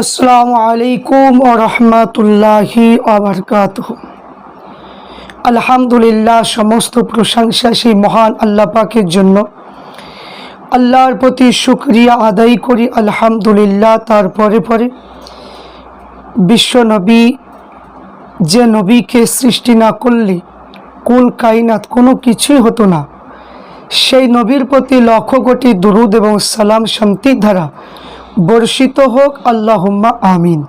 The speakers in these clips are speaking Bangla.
আসসালামু আলাইকুম ও রহমতুল্লাহি আলহামদুলিল্লাহ, সমস্ত প্রশংসা সেই মহান আল্লাহ পাকের জন্য আল্লাহর প্রতি শুক্রিয়া আদায় করি, আলহামদুলিল্লাহ। তারপরে পরে বিশ্বনবী যে নবীকে সৃষ্টি না করলে কোন কায়নাত কোনো কিছুই হতো না। সেই নবীর প্রতি লক্ষ কোটি দুরুদ এবং সালাম শান্তির ধারা বর্ষিত হোক, আল্লাহুম্মা আমিন।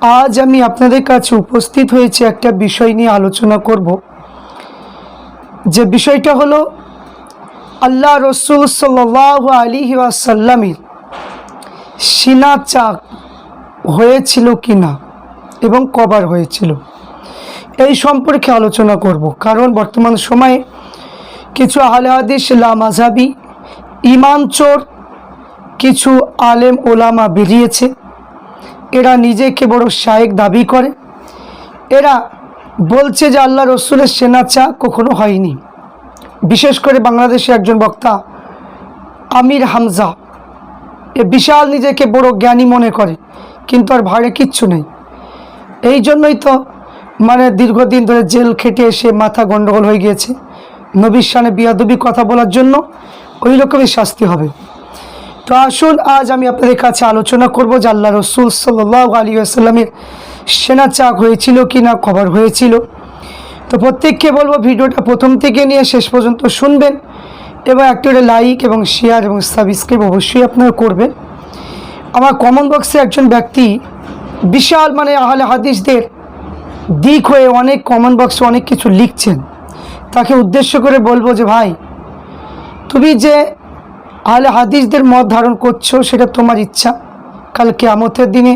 আজ আমি আপনাদের কাছে উপস্থিত হয়েছে একটা বিষয় নিয়ে আলোচনা করব। যে বিষয়টা হলো, আল্লাহ রসুল সাল্লাহ আলী ওয়াসাল্লামের সিনা চাক হয়েছিল কি না এবং কবার হয়েছিল, এই সম্পর্কে আলোচনা করব। কারণ বর্তমান সময়ে কিছু আহলে হাদিস লামাজাবি ইমান চোর, কিছু আলেম ওলামা বেরিয়েছে। এরা নিজেকে বড় শায়েক দাবি করে। এরা বলছে যে আল্লাহ রসুলের সেনা চা কখনো হয়নি। বিশেষ করে বাংলাদেশে একজন বক্তা, আমির হামজা, এ বিশাল নিজেকে বড় জ্ঞানী মনে করে, কিন্তু আর ভাড়ে কিচ্ছু নেই। এই জন্যই তো মানে দীর্ঘদিন ধরে জেল খেটে এসে মাথা গণ্ডগোল হয়ে গিয়েছে। নবীর সানে বিয়াদবি কথা বলার জন্য ওই রকমই শাস্তি হবে। তো আসুন, আজ আমি আপনাদের কাছে আলোচনা করব যে আল্লাহ রসুল সাল্লাহ আলী আসাল্লামের সেনা চাক হয়েছিল কি না খবর হয়েছিল। তো প্রত্যেককে বলব, ভিডিওটা প্রথম থেকে নিয়ে শেষ পর্যন্ত শুনবেন এবং একটা লাইক এবং শেয়ার এবং সাবস্ক্রাইব অবশ্যই আপনারা করবেন। আমার কমন বক্সে একজন ব্যক্তি বিশাল মানে আহলে হাদিসদের দিক হয়ে অনেক কমন বক্সে অনেক কিছু লিখছেন। তাকে উদ্দেশ্য করে বলব যে, ভাই, তুমি যে আহলে হাদিসদের মত ধারণ করছ, সেটা তোমার ইচ্ছা। কাল কেয়ামতের দিনে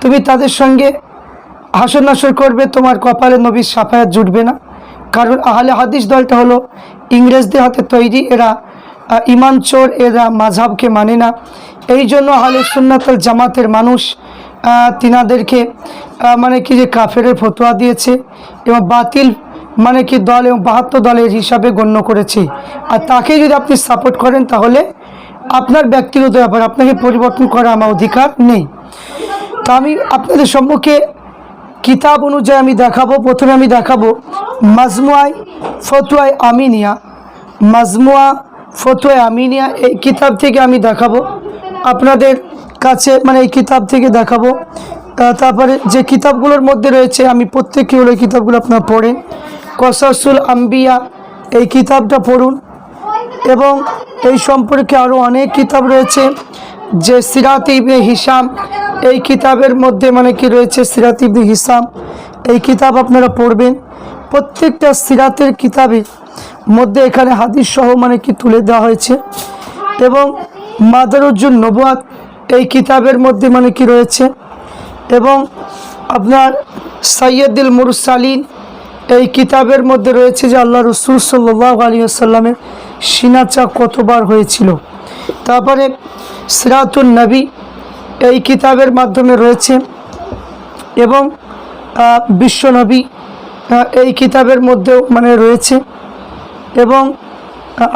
তুমি তাদের সঙ্গে হাসর নাসর করবে, তোমার কপালে নবীর সাফায়াত জুটবে না। কারণ আহলে হাদিস দলটা হলো ইংরেজদের হাতে তৈরি। এরা ইমান চোর, এরা মাঝাবকে মানে না। এই জন্য আহলে সুন্নাতল জামাতের মানুষ তিনাদেরকে মানে কি যে কাফেরের ফতোয়া দিয়েছে এবং বাতিল মানে কি দল এবং বাহাত্তর দলের হিসাবে গণ্য করেছি। আর তাকে যদি আপনি সাপোর্ট করেন তাহলে আপনার ব্যক্তিগত ব্যাপার, আপনাকে পরিবর্তন করা আমার অধিকার নেই। তো আমি আপনাদের সম্মুখে কিতাব অনুযায়ী আমি দেখাবো। প্রথমে আমি দেখাবো মাজমুয়ায় ফতুয়ায় আমিনিয়া। মাজমুয়া ফতুয়ায় আমিনিয়া, এই কিতাব থেকে আমি দেখাবো। আপনাদের কাছে মানে এই কিতাব থেকে দেখাবো। তারপরে যে কিতাবগুলোর মধ্যে রয়েছে, আমি প্রত্যেককে হলো কিতাবগুলো আপনারা পড়েন। কসাসুল আম্বিয়া, এই কিতাবটা পড়ুন। এবং এই সম্পর্কে আরও অনেক কিতাব রয়েছে যে সিরাত ইবনে হিসাম, এই কিতাবের মধ্যে মানে কি রয়েছে সিরাত ইবনে হিসাম, এই কিতাব আপনারা পড়বেন। প্রত্যেকটা সিরাতের কিতাবের মধ্যে এখানে হাদিস সহ মানে কি তুলে দেওয়া হয়েছে। এবং মাদারুজ্জুন নবাত এই কিতাবের মধ্যে মানে কি রয়েছে। এবং আপনার সৈয়দুল মুরসালিন এই কিতাবের মধ্যে রয়েছে যে আল্লাহ রসুল সাল্লাহ আলী আসাল্লামের সিনাচা কতবার হয়েছিল। তারপরে সিরাতুল নবী এই কিতাবের মাধ্যমে রয়েছে এবং বিশ্বনবী এই কিতাবের মধ্যেও মানে রয়েছে এবং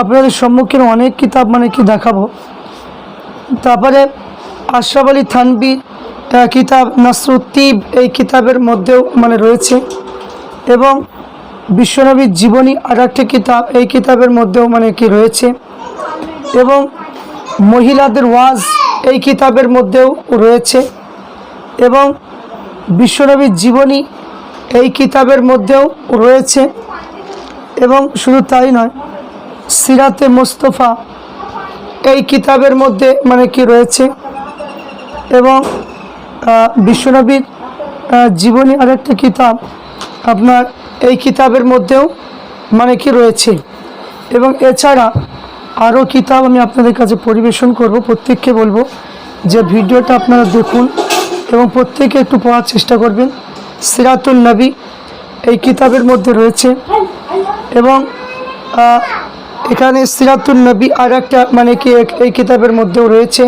আপনাদের সম্মুখীন অনেক কিতাব মানে কি দেখাবো। তারপরে আশরাফ আলী থানবি কিতাব নাসরুদ্দিব এই কিতাবের মধ্যেও মানে রয়েছে। এবং বিশ্বনবীর জীবনী আর একটি কিতাব, এই কিতাবের মধ্যেও মানে কি রয়েছে? এবং মহিলাদের ওয়াজ এই কিতাবের মধ্যেও রয়েছে। এবং বিশ্বনবীর জীবনী এই কিতাবের মধ্যেও রয়েছে। এবং শুধু তাই নয়, সিরাতে মোস্তফা এই কিতাবের মধ্যে মানে কি রয়েছে? এবং বিশ্বনবীর জীবনী আরেকটা কিতাব আপনার এই কিতাবের মধ্যেও মানে কি রয়েছে। এবং এছাড়া আরও কিতাব আমি আপনাদের কাছে পরিবেশন করব, প্রত্যেককে বলব যে ভিডিওটা আপনারা দেখুন এবং প্রত্যেকে একটু পড়ার চেষ্টা করবেন। সিরাতুল নবী এই কিতাবের মধ্যে রয়েছে এবং এখানে সিরাতুল নবী আর একটা মানে কি এই কিতাবের মধ্যেও রয়েছে।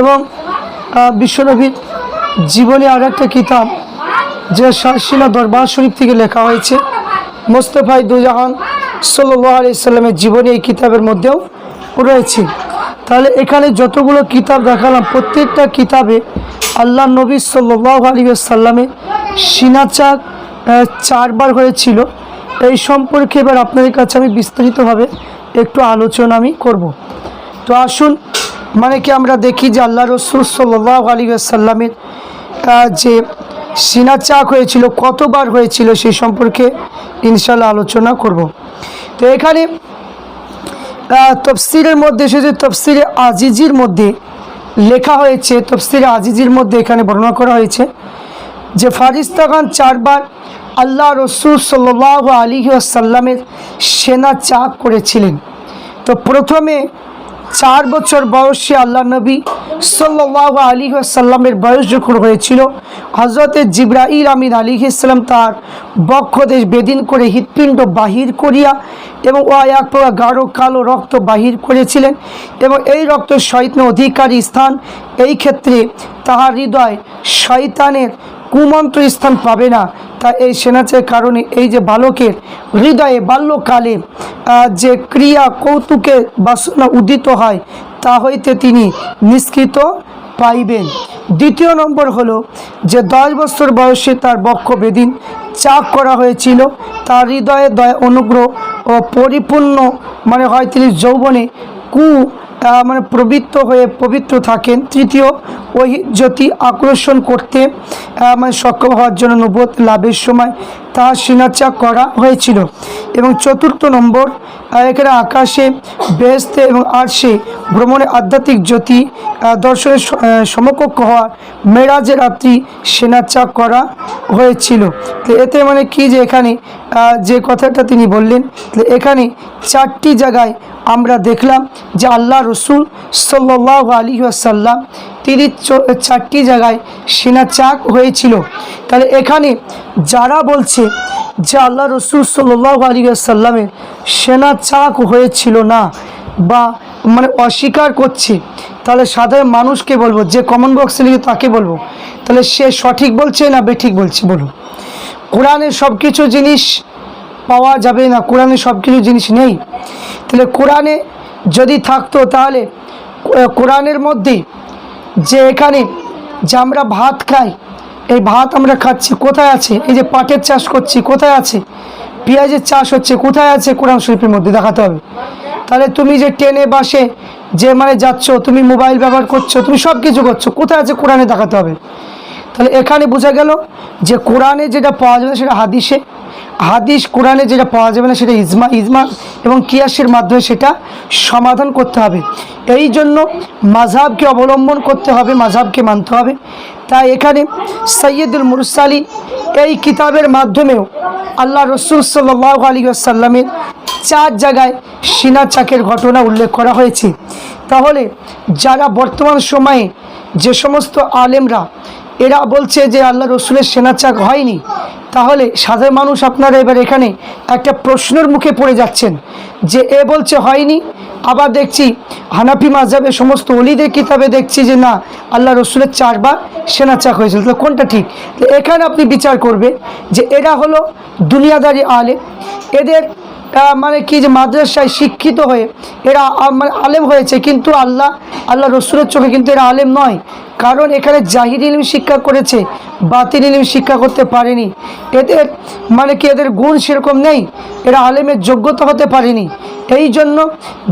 এবং বিশ্বনবীর জীবনী আর একটা কিতাব যে শাসিনা দরবার শরীফ থেকে লেখা হয়েছে মোস্তফাই দুজাহান সাল্লাহ সাল্লামের জীবনী এই কিতাবের মধ্যেও রয়েছে। তাহলে এখানে যতগুলো কিতাব দেখালাম প্রত্যেকটা কিতাবে আল্লাহ নবী সাল্লাহ আলী সাল্লামের সিনাচাক আহ, চারবার হয়েছিল এই সম্পর্কে এবার আপনাদের কাছে আমি বিস্তারিতভাবে একটু আলোচনা আমি করব। তো আসুন মানে কি আমরা দেখি যে আল্লাহ রসুল সাল্লাহ আলী সাল্লামের যে সিনা চাক হয়েছিল, কতবার হয়েছিল সেই সম্পর্কে ইনশাল্লাহ আলোচনা করব। তো এখানে তফসিরের মধ্যে এসেছে তফসিরে আজিজির মধ্যে লেখা হয়েছে তফসিরে আজিজির মধ্যে এখানে বর্ণনা করা হয়েছে যে ফারিস্তা খান চারবার আল্লাহ রসুল সাল্লাহ আলী আসাল্লামের সেনা চাক করেছিলেন। তো প্রথমে চার বছর বয়সে আল্লাহ নবী সাল্লাহ আলী সাল্লামের বয়স যখন হয়েছিল হজরতে জিব্রাইল আমিন আলী ইসলাম তার বক্ষদেশ বেদিন করে হৃৎপিণ্ড বাহির করিয়া এবং ও এক প্রকার গাঢ় কালো রক্ত বাহির করেছিলেন এবং এই রক্ত শৈত্ন অধিকারী স্থান। এই ক্ষেত্রে তাহার হৃদয় শয়তানের কুমন্ত্র স্থান পাবে না। তা এই সেনাচের কারণে এই যে বালকের হৃদয়ে বাল্যকালে যে ক্রিয়া কৌতুকে বাসনা উদিত হয়, তা হইতে তিনি নিষ্কৃত পাইবেন। দ্বিতীয় নম্বর হলো যে দশ বছর বয়সে তার বক্ষ বেদিন চাপ করা হয়েছিল। তার হৃদয়ে দয়া, অনুগ্রহ ও পরিপূর্ণ মানে হয় তিনি যৌবনে কু মানে প্রবৃত্ত হয়ে পবিত্র থাকেন। তৃতীয়, ওই জ্যোতি আকর্ষণ করতে মানে সক্ষম হওয়ার জন্য নবত লাভের সময় তা সিনাচা করা হয়েছিল। এবং চতুর্থ নম্বর এখানে আকাশে বেহেস্তে এবং আর্শে ভ্রমণে আধ্যাত্মিক জ্যোতি দর্শনের সমকক্ষ হওয়ার মেরাজের রাত্রি সেনাচা করা হয়েছিল। তো এতে মানে কি যে এখানে যে কথাটা তিনি বললেন এখানে চারটি জায়গায় আমরা দেখলাম যে আল্লাহ রসুল সাল্লাহ আলী আসাল্লাম চ- চারটি জায়গায় সেনা চাক হয়েছিল। তাহলে এখানে যারা বলছে যে আল্লাহ রসুল সাল্লাহ আলী আসাল্লামের সেনা চাক হয়েছিল না বা মানে অস্বীকার করছে, তাহলে সাধারণ মানুষকে বলব, যে কমন বক্সে লিখে তাকে বলব, তাহলে সে সঠিক বলছে না বেঠিক বলছে, বলুন। কোরআনের সব কিছু জিনিস পাওয়া যাবে না কোরআনে সব কিছু জিনিস নেই। তাহলে কোরআনে যদি থাকতো তাহলে কোরআনের মধ্যে যে এখানে যে আমরা ভাত খাই, এই ভাত আমরা খাচ্ছি, কোথায় আছে? এই যে পাটের চাষ করছি, কোথায় আছে? পেঁয়াজের চাষ হচ্ছে, কোথায় আছে কোরআন শরীফের মধ্যে? দেখাতে হবে। তাহলে তুমি যে ট্রেনে, বাসে যে মানে যাচ্ছ, তুমি মোবাইল ব্যবহার করছ, তুমি সব কিছু করছ, কোথায় আছে কোরআনে দেখাতে হবে? তাহলে এখানে বোঝা গেল যে কোরআনে যেটা পাওয়া যাবে সেটা হাদিসে হাদিস কোরআনে যেটা পাওয়া যাবে না, সেটা ইজমা ইজমা এবং কিয়াসের মাধ্যমে সেটা সমাধান করতে হবে। এই জন্য মাঝহাবকে অবলম্বন করতে হবে মাঝহাবকে মানতে হবে। তাই এখানে সৈয়দুল মুরসালি এই কিতাবের মাধ্যমেও আল্লাহ রসুল সাল্লাহ আলী আসাল্লামের চার জায়গায় সিনা চাকের ঘটনা উল্লেখ করা হয়েছে। তাহলে যারা বর্তমান সময়ে যে সমস্ত আলেমরা এরা বলছে যে আল্লাহ রসুলের সেনাচাক হয়নি। তাহলে সাধারণ মানুষ আপনারা এবার এখানে একটা প্রশ্নের মুখে পড়ে যাচ্ছেন যে এ বলছে হয়নি, আবার দেখছি হানাফি মাঝাবের সমস্ত অলিদের কিতাবে দেখছি যে না, আল্লাহ রসুলের চারবার সেনাচাক হয়েছিল। তো কোনটা ঠিক? এখানে আপনি বিচার করবে যে এরা হলো দুনিয়াদারি আলে এদের মানে কি যে মাদ্রাসায় শিক্ষিত হয়ে এরা মানে আলেম হয়েছে, কিন্তু আল্লাহ আল্লাহ রসুলের চোখে কিন্তু এরা আলেম নয়। কারণ এখানে জাহির ইলিম শিক্ষা করেছে, বাতিল ইলিম শিক্ষা করতে পারেনি। এদের মানে কি এদের গুণ সেরকম নেই, এরা আলেমের যোগ্যতা হতে পারেনি। এই জন্য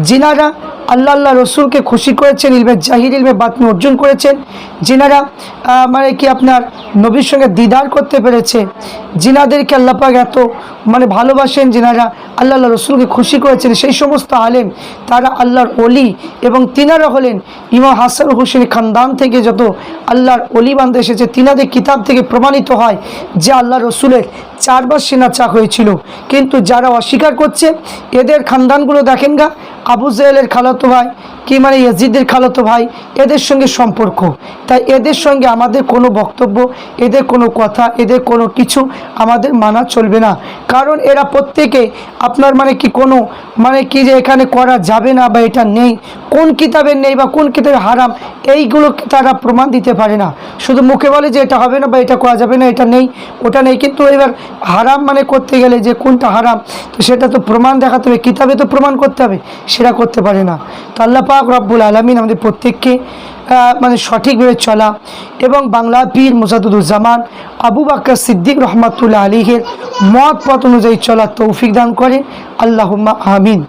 যিনারা আল্লাহ আল্লাহ রসুলকে খুশি করেছেন, ইলমে জাহির ইলমে বাতনি অর্জন করেছেন। যিনারা মানে কি আপনার নবীর সঙ্গে দিদার করতে পেরেছে। যিনাদেরকে আল্লাহ পাক এত মানে ভালোবাসেন যিনারা আল্লাহ আল্লাহ রসুলকে খুশি করেছেন। সেই সমস্ত আলেম, তারা আল্লাহর অলি এবং তিনারা হলেন ইমাম হাসান হোসেন খানদান থেকে যত আল্লাহর অলি বান্ধে এসেছে, তিনাদের কিতাব থেকে প্রমাণিত হয় যে আল্লাহ রসুলের চারবার সেনা চাক হয়েছিল। কিন্তু যারা অস্বীকার করছে, এদের খানদানগুলো দেখেন গা আবু জেলের খালাতো ভাই কি মানে ইয়াজিদের খালতো ভাই? এদের সঙ্গে সম্পর্ক। তাই এদের সঙ্গে আমাদের কোনো বক্তব্য, এদের কোনো কথা, এদের কোনো কিছু আমাদের মানা চলবে না। কারণ এরা প্রত্যেকে আপনার মানে কি কোনো মানে কি যে এখানে করা যাবে না বা এটা নেই, কোন কিতাবের নেই বা কোন কিতাবে হারাম, এইগুলো তারা প্রমাণ দিতে পারে না। শুধু মুখে বলে যে এটা হবে না বা এটা করা যাবে না, এটা নেই, ওটা নেই। কিন্তু এবার হারাম মানে করতে গেলে যে কোনটা হারাম, তো সেটা তো প্রমাণ দেখাতে হবে, কিতাবে তো প্রমাণ করতে হবে, সেটা করতে পারে না। তো আল্লাহ পাক রব্বুল আলমিন আমাদের প্রত্যেককে মানে সঠিকভাবে চলা এবং বাংলা পীর মুসাদুজ্জামান আবু বাক্কা সিদ্দিক রহমাতুল্লাহ আলীহের মত পথ অনুযায়ী চলার তৌফিক দান করে। আল্লাহ আমিন।